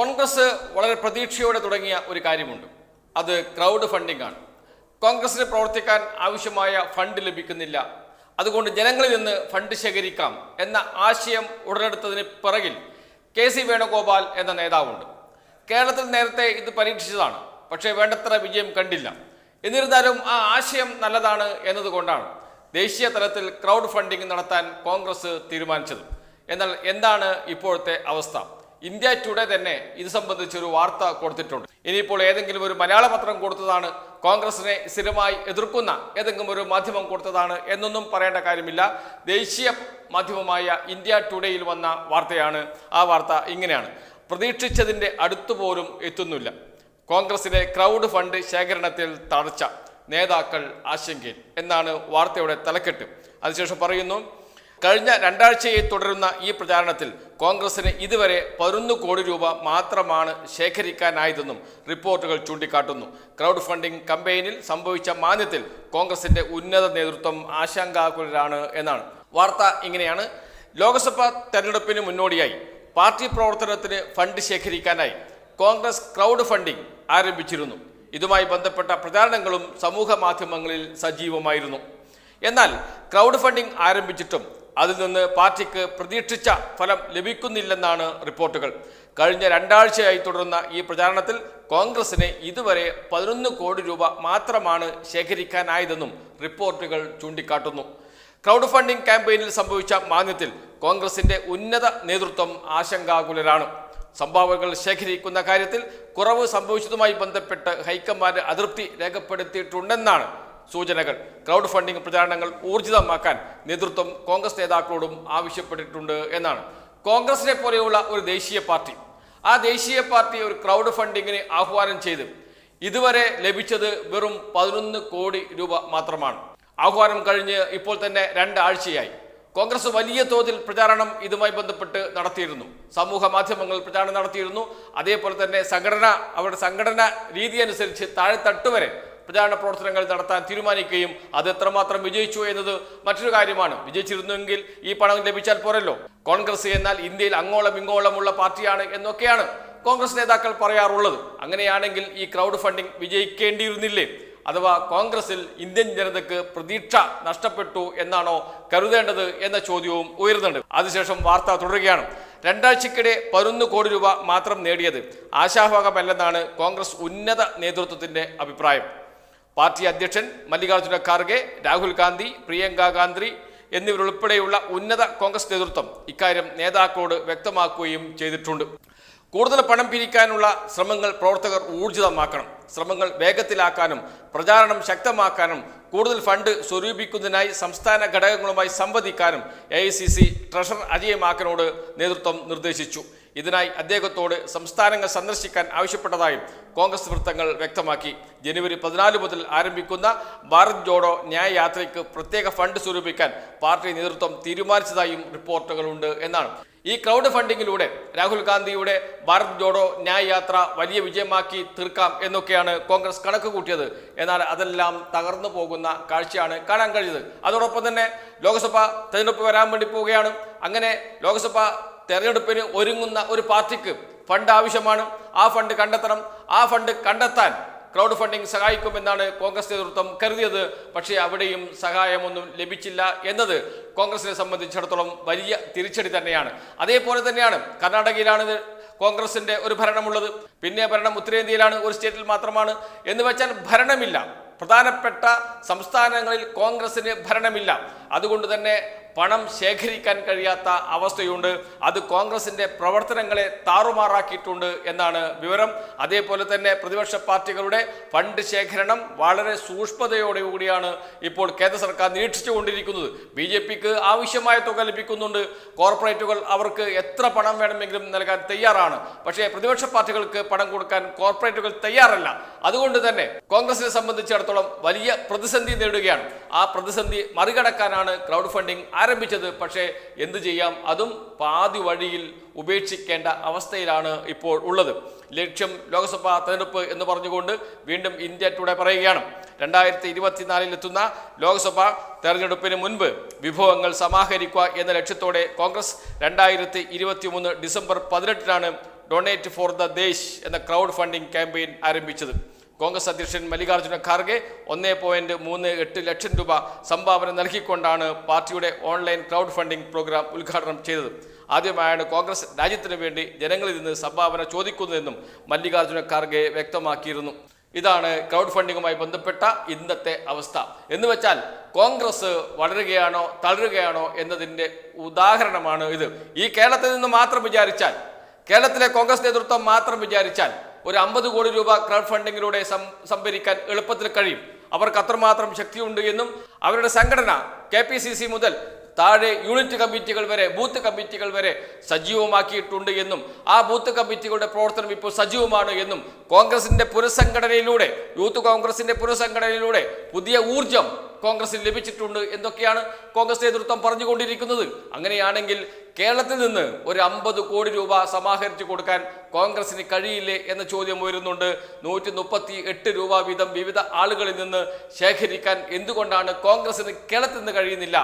കോൺഗ്രസ് വളരെ പ്രതീക്ഷയോടെ തുടങ്ങിയ ഒരു കാര്യമുണ്ട്. അത് ക്രൗഡ് ഫണ്ടിംഗ് ആണ്. കോൺഗ്രസിന് പ്രവർത്തിക്കാൻ ആവശ്യമായ ഫണ്ട് ലഭിക്കുന്നില്ല. അതുകൊണ്ട് ജനങ്ങളിൽ നിന്ന് ഫണ്ട് ശേഖരിക്കാം എന്ന ആശയം ഉടലെടുത്തതിന് പിറകിൽ കെ സി വേണുഗോപാൽ എന്ന നേതാവുണ്ട്. കേരളത്തിൽ നേരത്തെ ഇത് പരീക്ഷിച്ചതാണ്. പക്ഷേ വേണ്ടത്ര വിജയം കണ്ടില്ല. എന്നിരുന്നാലും ആ ആശയം നല്ലതാണ് എന്നതുകൊണ്ടാണ് ദേശീയ തലത്തിൽ ക്രൗഡ് ഫണ്ടിംഗ് നടത്താൻ കോൺഗ്രസ് തീരുമാനിച്ചത്. എന്നാൽ എന്താണ് ഇപ്പോഴത്തെ അവസ്ഥ? ഇന്ത്യ ടുഡേ തന്നെ ഇത് സംബന്ധിച്ചൊരു വാർത്ത കൊടുത്തിട്ടുണ്ട്. ഇനിയിപ്പോൾ ഏതെങ്കിലും ഒരു മലയാള പത്രം കൊടുത്തതാണ് കോൺഗ്രസിനെ സ്ഥിരമായി എതിർക്കുന്ന ഏതെങ്കിലും ഒരു മാധ്യമം കൊടുത്തതാണ് എന്നൊന്നും പറയേണ്ട കാര്യമില്ല. ദേശീയ മാധ്യമമായ ഇന്ത്യ ടുഡേയിൽ വന്ന വാർത്തയാണ്. ആ വാർത്ത ഇങ്ങനെയാണ്. പ്രതീക്ഷിച്ചതിന്റെ അടുത്തുപോലും എത്തുന്നില്ല. കോൺഗ്രസിലെ ക്രൗഡ് ഫണ്ട് ശേഖരണത്തിൽ തടച്ച നേതാക്കൾ ആശങ്കയിൽ. എന്നാണ് വാർത്തയുടെ തലക്കെട്ട്. അതിനുശേഷം പറയുന്നു കഴിഞ്ഞ രണ്ടാഴ്ചയായി തുടരുന്ന ഈ പ്രചാരണത്തിൽ കോൺഗ്രസിന് ഇതുവരെ പതിനൊന്ന് കോടി രൂപ മാത്രമാണ് ശേഖരിക്കാനായതെന്നും റിപ്പോർട്ടുകൾ ചൂണ്ടിക്കാട്ടുന്നു. ക്രൗഡ് ഫണ്ടിംഗ് കമ്പയിനിൽ സംഭവിച്ച മാന്യത്തിൽ കോൺഗ്രസിന്റെ ഉന്നത നേതൃത്വം ആശങ്കാകുലരാണ് എന്നാണ്. വാർത്ത ഇങ്ങനെയാണ്. ലോക്സഭാ തെരഞ്ഞെടുപ്പിന് മുന്നോടിയായി പാർട്ടി പ്രവർത്തനത്തിന് ഫണ്ട് ശേഖരിക്കാനായി കോൺഗ്രസ് ക്രൗഡ് ഫണ്ടിംഗ് ആരംഭിച്ചിരുന്നു. ഇതുമായി ബന്ധപ്പെട്ട പ്രചാരണങ്ങളും സമൂഹ മാധ്യമങ്ങളിൽ സജീവമായിരുന്നു. എന്നാൽ ക്രൗഡ് ഫണ്ടിംഗ് ആരംഭിച്ചിട്ടും അതിൽ നിന്ന് പാർട്ടിക്ക് പ്രതീക്ഷിച്ച ഫലം ലഭിക്കുന്നില്ലെന്നാണ് റിപ്പോർട്ടുകൾ. കഴിഞ്ഞ രണ്ടാഴ്ചയായി തുടരുന്ന ഈ പ്രചാരണത്തിൽ കോൺഗ്രസിന് ഇതുവരെ പതിനൊന്ന് കോടി രൂപ മാത്രമാണ് ശേഖരിക്കാനായതെന്നും റിപ്പോർട്ടുകൾ ചൂണ്ടിക്കാട്ടുന്നു. ക്രൗഡ് ഫണ്ടിംഗ് ക്യാമ്പയിനിൽ സംഭവിച്ച മാന്യത്തിൽ കോൺഗ്രസിന്റെ ഉന്നത നേതൃത്വം ആശങ്കാകുലരാണ്. സംഭാവനകൾ ശേഖരിക്കുന്ന കാര്യത്തിൽ കുറവ് സംഭവിച്ചതുമായി ബന്ധപ്പെട്ട് ഹൈക്കമാൻഡ് അതൃപ്തി രേഖപ്പെടുത്തിയിട്ടുണ്ടെന്നാണ് സൂചനകൾ. ക്രൗഡ് ഫണ്ടിംഗ് പ്രചാരണങ്ങൾ ഊർജിതമാക്കാൻ നേതൃത്വം കോൺഗ്രസ് നേതാക്കളോടും ആവശ്യപ്പെട്ടിട്ടുണ്ട് എന്നാണ്. കോൺഗ്രസിനെ പോലെയുള്ള ഒരു ദേശീയ പാർട്ടി. ആ ദേശീയ പാർട്ടി ഒരു ക്രൗഡ് ഫണ്ടിങ്ങിന് ആഹ്വാനം ചെയ്ത് ഇതുവരെ ലഭിച്ചത് വെറും പതിനൊന്ന് കോടി രൂപ മാത്രമാണ്. ആഹ്വാനം കഴിഞ്ഞ് ഇപ്പോൾ തന്നെ രണ്ടാഴ്ചയായി. കോൺഗ്രസ് വലിയ തോതിൽ പ്രചാരണം ഇതുമായി ബന്ധപ്പെട്ട് നടത്തിയിരുന്നു. സമൂഹ മാധ്യമങ്ങൾ പ്രചാരണം നടത്തിയിരുന്നു. അതേപോലെ തന്നെ സംഘടന അവരുടെ സംഘടന രീതി അനുസരിച്ച് താഴെത്തട്ട് വരെ പ്രചാരണ പ്രവർത്തനങ്ങൾ നടത്താൻ തീരുമാനിക്കുകയും അത് എത്രമാത്രം വിജയിച്ചു എന്നത് മറ്റൊരു കാര്യമാണ്. വിജയിച്ചിരുന്നുവെങ്കിൽ ഈ പണം ലഭിച്ചാൽ പോരല്ലോ. കോൺഗ്രസ് എന്നാൽ ഇന്ത്യയിൽ അങ്ങോളം ഇങ്ങോളമുള്ള പാർട്ടിയാണ് എന്നൊക്കെയാണ് കോൺഗ്രസ് നേതാക്കൾ പറയാറുള്ളത്. അങ്ങനെയാണെങ്കിൽ ഈ ക്രൗഡ് ഫണ്ടിംഗ് വിജയിക്കേണ്ടിയിരുന്നില്ലേ? അഥവാ കോൺഗ്രസിൽ ഇന്ത്യൻ ജനതയ്ക്ക് പ്രതീക്ഷ നഷ്ടപ്പെട്ടു എന്നാണോ കരുതേണ്ടത് എന്ന ചോദ്യവും ഉയരുന്നുണ്ട്. അതിനുശേഷം വാർത്ത തുടരുകയാണ്. രണ്ടാഴ്ചക്കിടെ പതിനൊന്ന് കോടി രൂപ മാത്രം നേടിയത് ആശാഭാഗമല്ലെന്നാണ് കോൺഗ്രസ് ഉന്നത നേതൃത്വത്തിന്റെ അഭിപ്രായം. പാർട്ടി അധ്യക്ഷൻ മല്ലികാർജുന ഖാർഗെ രാഹുൽ ഗാന്ധി പ്രിയങ്ക ഗാന്ധി എന്നിവരുൾപ്പെടെയുള്ള ഉന്നത കോൺഗ്രസ് നേതൃത്വം ഇക്കാര്യം നേതാക്കളോട് വ്യക്തമാക്കുകയും ചെയ്തിട്ടുണ്ട്. കൂടുതൽ പണം പിരിക്കാനുള്ള ശ്രമങ്ങൾ പ്രവർത്തകർ ഊർജിതമാക്കണം. ശ്രമങ്ങൾ വേഗത്തിലാക്കാനും പ്രചാരണം ശക്തമാക്കാനും കൂടുതൽ ഫണ്ട് സ്വരൂപിക്കുന്നതിനായി സംസ്ഥാന ഘടകങ്ങളുമായി സംവദിക്കാനും A I C C treasurer Ajay മാക്കനോട് നേതൃത്വം നിർദ്ദേശിച്ചു. ഇതിനായി അദ്ദേഹത്തോട് സംസ്ഥാനങ്ങൾ സന്ദർശിക്കാൻ ആവശ്യപ്പെട്ടതായും കോൺഗ്രസ് വൃത്തങ്ങൾ വ്യക്തമാക്കി. ജനുവരി പതിനാല് മുതൽ ആരംഭിക്കുന്ന ഭാരത് ജോഡോ ന്യായ യാത്രയ്ക്ക് പ്രത്യേക ഫണ്ട് സ്വരൂപിക്കാൻ പാർട്ടി നേതൃത്വം തീരുമാനിച്ചതായും റിപ്പോർട്ടുകളുണ്ട് എന്നാണ്. ഈ ക്രൗഡ് ഫണ്ടിങ്ങിലൂടെ രാഹുൽ ഗാന്ധിയുടെ ഭാരത് ജോഡോ ന്യായ യാത്ര വലിയ വിജയമാക്കി തീർക്കാം എന്നൊക്കെയാണ് കോൺഗ്രസ് കണക്ക് കൂട്ടിയത്. എന്നാൽ അതെല്ലാം തകർന്നു പോകുന്ന കാഴ്ചയാണ് കാണാൻ കഴിഞ്ഞത്. അതോടൊപ്പം തന്നെ ലോക്സഭ തെരഞ്ഞെടുപ്പ് വരാൻ വേണ്ടി പോവുകയാണ്. അങ്ങനെ ലോക്സഭ തെരഞ്ഞെടുപ്പിന് ഒരുങ്ങുന്ന ഒരു പാർട്ടിക്ക് ഫണ്ട് ആവശ്യമാണ്. ആ ഫണ്ട് കണ്ടെത്തണം. ആ ഫണ്ട് കണ്ടെത്താൻ ക്രൗഡ് ഫണ്ടിംഗ് സഹായിക്കുമെന്നാണ് കോൺഗ്രസ് നേതൃത്വം കരുതിയത്. പക്ഷേ അവിടെയും സഹായമൊന്നും ലഭിച്ചില്ല എന്നത് കോൺഗ്രസിനെ സംബന്ധിച്ചിടത്തോളം വലിയ തിരിച്ചടി തന്നെയാണ്. അതേപോലെ തന്നെയാണ് കർണാടകയിലാണ് കോൺഗ്രസിന്റെ ഒരു ഭരണമുള്ളത്. പിന്നെ ഭരണം ഉത്തരേന്ത്യയിലാണ് ഒരു സ്റ്റേറ്റിൽ മാത്രമാണ്. എന്ന് വെച്ചാൽ ഭരണമില്ല. പ്രധാനപ്പെട്ട സംസ്ഥാനങ്ങളിൽ കോൺഗ്രസിന് ഭരണമില്ല. അതുകൊണ്ട് തന്നെ പണം ശേഖരിക്കാൻ കഴിയാത്ത അവസ്ഥയുണ്ട്. അത് കോൺഗ്രസിന്റെ പ്രവർത്തനങ്ങളെ താറുമാറാക്കിയിട്ടുണ്ട് എന്നാണ് വിവരം. അതേപോലെ തന്നെ പ്രതിപക്ഷ പാർട്ടികളുടെ ഫണ്ട് ശേഖരണം വളരെ സൂക്ഷ്മതയോടുകൂടിയാണ് ഇപ്പോൾ കേന്ദ്ര സർക്കാർ നിരീക്ഷിച്ചുകൊണ്ടിരിക്കുന്നത്. ബി ജെ പിക്ക് ആവശ്യമായ തുക ലഭിക്കുന്നുണ്ട്. കോർപ്പറേറ്റുകൾ അവർക്ക് എത്ര പണം വേണമെങ്കിലും നൽകാൻ തയ്യാറാണ്. പക്ഷേ പ്രതിപക്ഷ പാർട്ടികൾക്ക് പണം കൊടുക്കാൻ കോർപ്പറേറ്റുകൾ തയ്യാറല്ല. അതുകൊണ്ട് തന്നെ കോൺഗ്രസിനെ സംബന്ധിച്ചിടത്തോളം വലിയ പ്രതിസന്ധി നേടുകയാണ് ആ പ്രതിസന്ധി മറികടക്കാനാണ് ക്രൗഡ് ഫണ്ടിംഗ് ആരംഭിച്ചത്. പക്ഷേ എന്തു ചെയ്യാം? അതും പാതി വഴിയിൽ ഉപേക്ഷിക്കേണ്ട അവസ്ഥയിലാണ് ഇപ്പോൾ ഉള്ളത്. ലക്ഷ്യം ലോക്സഭാ തെരഞ്ഞെടുപ്പ് എന്ന് പറഞ്ഞുകൊണ്ട് വീണ്ടും ഇന്ത്യ ടുഡേ പറയുകയാണ്. രണ്ടായിരത്തി ഇരുപത്തിനാലിൽ എത്തുന്ന ലോക്സഭാ തെരഞ്ഞെടുപ്പിന് മുൻപ് വിഭവങ്ങൾ സമാഹരിക്കുക എന്ന ലക്ഷ്യത്തോടെ കോൺഗ്രസ് രണ്ടായിരത്തി ഇരുപത്തി മൂന്ന് ഡിസംബർ പതിനെട്ടിനാണ് ഡൊണേറ്റ് ഫോർ ദ ദേശ് എന്ന ക്രൗഡ് ഫണ്ടിംഗ് ക്യാമ്പയിൻ ആരംഭിച്ചത്. കോൺഗ്രസ് അധ്യക്ഷൻ മല്ലികാർജുന ഖാർഗെ ഒന്നേ പോയിന്റ് മൂന്ന് എട്ട് ലക്ഷം രൂപ സംഭാവന നൽകിക്കൊണ്ടാണ് പാർട്ടിയുടെ ഓൺലൈൻ ക്രൗഡ് ഫണ്ടിംഗ് പ്രോഗ്രാം ഉദ്ഘാടനം ചെയ്തത്. ആദ്യമായാണ് കോൺഗ്രസ് രാജ്യത്തിന് വേണ്ടി ജനങ്ങളിൽ നിന്ന് സംഭാവന ചോദിക്കുന്നതെന്നും മല്ലികാർജുന ഖാർഗെ വ്യക്തമാക്കിയിരുന്നു. ഇതാണ് ക്രൗഡ് ഫണ്ടിങ്ങുമായി ബന്ധപ്പെട്ട ഇന്നത്തെ അവസ്ഥ. എന്ന് വെച്ചാൽ കോൺഗ്രസ് വളരുകയാണോ തളരുകയാണോ എന്നതിന്റെ ഉദാഹരണമാണ് ഇത്. ഈ കേരളത്തിൽ നിന്ന് മാത്രം വിചാരിച്ചാൽ കേരളത്തിലെ കോൺഗ്രസ് നേതൃത്വം മാത്രം വിചാരിച്ചാൽ ഒരു അമ്പത് കോടി രൂപ ക്രൗഡ് ഫണ്ടിങ്ങിലൂടെ സംഭരിക്കാൻ എളുപ്പത്തിൽ കഴിയും. അവർക്ക് അത്രമാത്രം ശക്തിയുണ്ട് എന്നും അവരുടെ സംഘടന കെ പി സി സി മുതൽ താഴെ യൂണിറ്റ് കമ്മിറ്റികൾ വരെ ബൂത്ത് കമ്മിറ്റികൾ വരെ സജീവമാക്കിയിട്ടുണ്ട് എന്നും ആ ബൂത്ത് കമ്മിറ്റികളുടെ പ്രവർത്തനം ഇപ്പോൾ സജീവമാണ് എന്നും കോൺഗ്രസിന്റെ പുനഃസംഘടനയിലൂടെ യൂത്ത് കോൺഗ്രസിന്റെ പുനഃസംഘടനയിലൂടെ പുതിയ ഊർജം കോൺഗ്രസിന് ലഭിച്ചിട്ടുണ്ട് എന്നൊക്കെയാണ് കോൺഗ്രസ് നേതൃത്വം പറഞ്ഞുകൊണ്ടിരിക്കുന്നത്. അങ്ങനെയാണെങ്കിൽ കേരളത്തിൽ നിന്ന് ഒരു അമ്പത് കോടി രൂപ സമാഹരിച്ചു കൊടുക്കാൻ കോൺഗ്രസിന് കഴിയില്ലേ എന്ന ചോദ്യം ഉയരുന്നുണ്ട്. നൂറ്റി മുപ്പത്തി എട്ട് രൂപ വീതം വിവിധ ആളുകളിൽ നിന്ന് ശേഖരിക്കാൻ എന്തുകൊണ്ടാണ് കോൺഗ്രസിന് കേരളത്തിൽ നിന്ന് കഴിയുന്നില്ല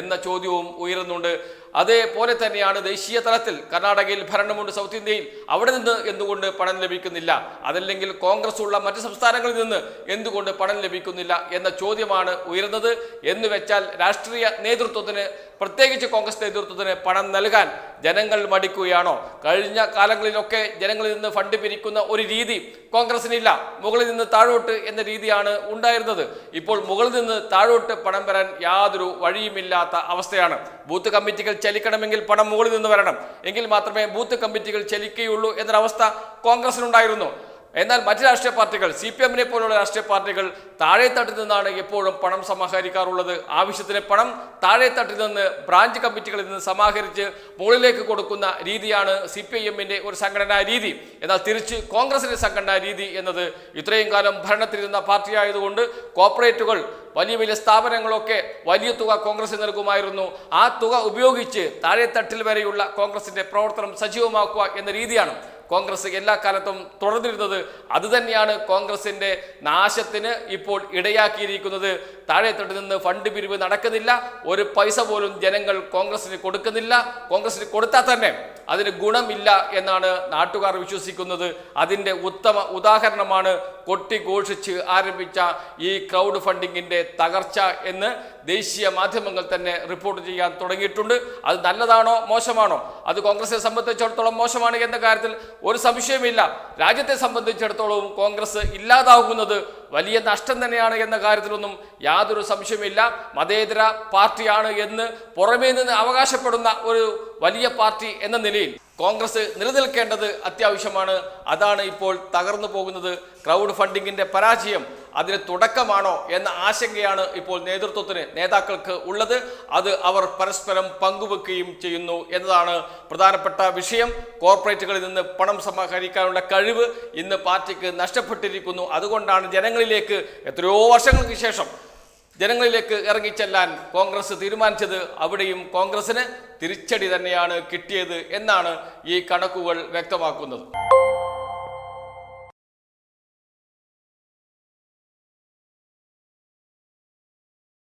എന്ന ചോദ്യവും ഉയരുന്നുണ്ട്. അതേപോലെ തന്നെയാണ് ദേശീയ തലത്തിൽ കർണാടകയിൽ ഭരണമുണ്ട് സൗത്ത് ഇന്ത്യയിൽ. അവിടെ നിന്ന് എന്തുകൊണ്ട് പണം ലഭിക്കുന്നില്ല? അതല്ലെങ്കിൽ കോൺഗ്രസ് ഉള്ള മറ്റ് സംസ്ഥാനങ്ങളിൽ നിന്ന് എന്തുകൊണ്ട് പണം ലഭിക്കുന്നില്ല എന്ന ചോദ്യമാണ് ഉയർന്നത് എന്ന് വെച്ചാൽ രാഷ്ട്രീയ നേതൃത്വത്തിന് പ്രത്യേകിച്ച് കോൺഗ്രസ് നേതൃത്വത്തിന് പണം നൽകാൻ ജനങ്ങൾ മടിക്കുകയാണോ? കഴിഞ്ഞ കാലങ്ങളിലൊക്കെ ജനങ്ങളിൽ നിന്ന് ഫണ്ട് പിരിക്കുന്ന ഒരു രീതി കോൺഗ്രസിനില്ല മുകളിൽ നിന്ന് താഴോട്ട് എന്ന രീതിയാണ് ഉണ്ടായിരുന്നത്. ഇപ്പോൾ മുകളിൽ നിന്ന് താഴോട്ട് പണം വരാൻ യാതൊരു വഴിയുമില്ലാത്ത അവസ്ഥയാണ്. ബൂത്ത് കമ്മിറ്റികൾ ചലിക്കണമെങ്കിൽ പണം മുകളിൽ നിന്ന് വരണം. എങ്കിൽ മാത്രമേ ബൂത്ത് കമ്മിറ്റികൾ ചലിക്കുകയുള്ളൂ എന്നൊരവസ്ഥ കോൺഗ്രസിനുണ്ടായിരുന്നു. എന്നാൽ മറ്റ് രാഷ്ട്രീയ പാർട്ടികൾ സി പി എമ്മിനെ പോലുള്ള രാഷ്ട്രീയ പാർട്ടികൾ താഴെത്തട്ടിൽ നിന്നാണ് എപ്പോഴും പണം സമാഹരിക്കാറുള്ളത്. ആവശ്യത്തിന് പണം താഴെത്തട്ടിൽ നിന്ന് ബ്രാഞ്ച് കമ്മിറ്റികളിൽ നിന്ന് സമാഹരിച്ച് മുകളിലേക്ക് കൊടുക്കുന്ന രീതിയാണ് സി പി ഐ എമ്മിന്റെ ഒരു സംഘടനാ രീതി. എന്നാൽ തിരിച്ച് കോൺഗ്രസിന്റെ സംഘടനാ രീതി എന്നത് ഇത്രയും കാലം ഭരണത്തിലിരുന്ന പാർട്ടി ആയതുകൊണ്ട് കോർപ്പറേറ്റുകൾ വലിയ വലിയ സ്ഥാപനങ്ങളൊക്കെ വലിയ തുക കോൺഗ്രസ് നൽകുമായിരുന്നു. ആ തുക ഉപയോഗിച്ച് താഴെത്തട്ടിൽ വരെയുള്ള കോൺഗ്രസിന്റെ പ്രവർത്തനം സജീവമാക്കുക എന്ന രീതിയാണ്. കോൺഗ്രസ് എല്ലാ കാലത്തും തുടർന്നിരുന്നത് അതുതന്നെയാണ് കോൺഗ്രസിന്റെ നാശത്തിന് ഇപ്പോൾ ഇടയാക്കിയിരിക്കുന്നത്. താഴെത്തട്ടിൽ നിന്ന് ഫണ്ട് പിരിവ് നടക്കുന്നില്ല. ഒരു പൈസ പോലും ജനങ്ങൾ കോൺഗ്രസിന് കൊടുക്കുന്നില്ല. കോൺഗ്രസിന് കൊടുത്താൽ തന്നെ അതിന് ഗുണമില്ല എന്നാണ് നാട്ടുകാർ വിശ്വസിക്കുന്നത്. അതിന്റെ ഉത്തമ ഉദാഹരണമാണ് കൊട്ടിഘോഷിച്ച് ആരംഭിച്ച ഈ ക്രൗഡ് ഫണ്ടിങ്ങിന്റെ തകർച്ച എന്ന് ദേശീയ മാധ്യമങ്ങൾ തന്നെ റിപ്പോർട്ട് ചെയ്യാൻ തുടങ്ങിയിട്ടുണ്ട്. അത് നല്ലതാണോ മോശമാണോ? അത് കോൺഗ്രസിനെ സംബന്ധിച്ചിടത്തോളം മോശമാണ് എന്ന കാര്യത്തിൽ ഒരു സംശയമില്ല രാജ്യത്തെ സംബന്ധിച്ചിടത്തോളം കോൺഗ്രസ് ഇല്ലാതാകുന്നത് വലിയ നഷ്ടം തന്നെയാണ് എന്ന കാര്യത്തിലൊന്നും യാതൊരു സംശയമില്ല മതേതര പാർട്ടിയാണ് എന്ന് പുറമേ നിന്ന് അവകാശപ്പെടുന്ന ഒരു വലിയ പാർട്ടി എന്ന നിലയിൽ കോൺഗ്രസ് നിലനിൽക്കേണ്ടത് അത്യാവശ്യമാണ്. അതാണ് ഇപ്പോൾ തകർന്നു പോകുന്നത്. ക്രൗഡ് ഫണ്ടിങ്ങിന്റെ പരാജയം അതിന് തുടക്കമാണോ എന്ന ആശങ്കയാണ് ഇപ്പോൾ നേതൃത്വത്തിന് നേതാക്കൾക്ക് ഉള്ളത്. അത് അവർ പരസ്പരം പങ്കുവെക്കുകയും ചെയ്യുന്നു എന്നതാണ് പ്രധാനപ്പെട്ട വിഷയം. കോർപ്പറേറ്റുകളിൽ നിന്ന് പണം സമാഹരിക്കാനുള്ള കഴിവ് ഇന്ന് പാർട്ടിക്ക് നഷ്ടപ്പെട്ടിരിക്കുന്നു. അതുകൊണ്ടാണ് ജനങ്ങളിലേക്ക് എത്രയോ വർഷങ്ങൾക്ക് ശേഷം ജനങ്ങളിലേക്ക് ഇറങ്ങിച്ചെല്ലാൻ കോൺഗ്രസ് തീരുമാനിച്ചത് അവിടെയും കോൺഗ്രസിന് തിരിച്ചടി തന്നെയാണ് കിട്ടിയത് എന്നാണ് ഈ കണക്കുകൾ വ്യക്തമാക്കുന്നത്.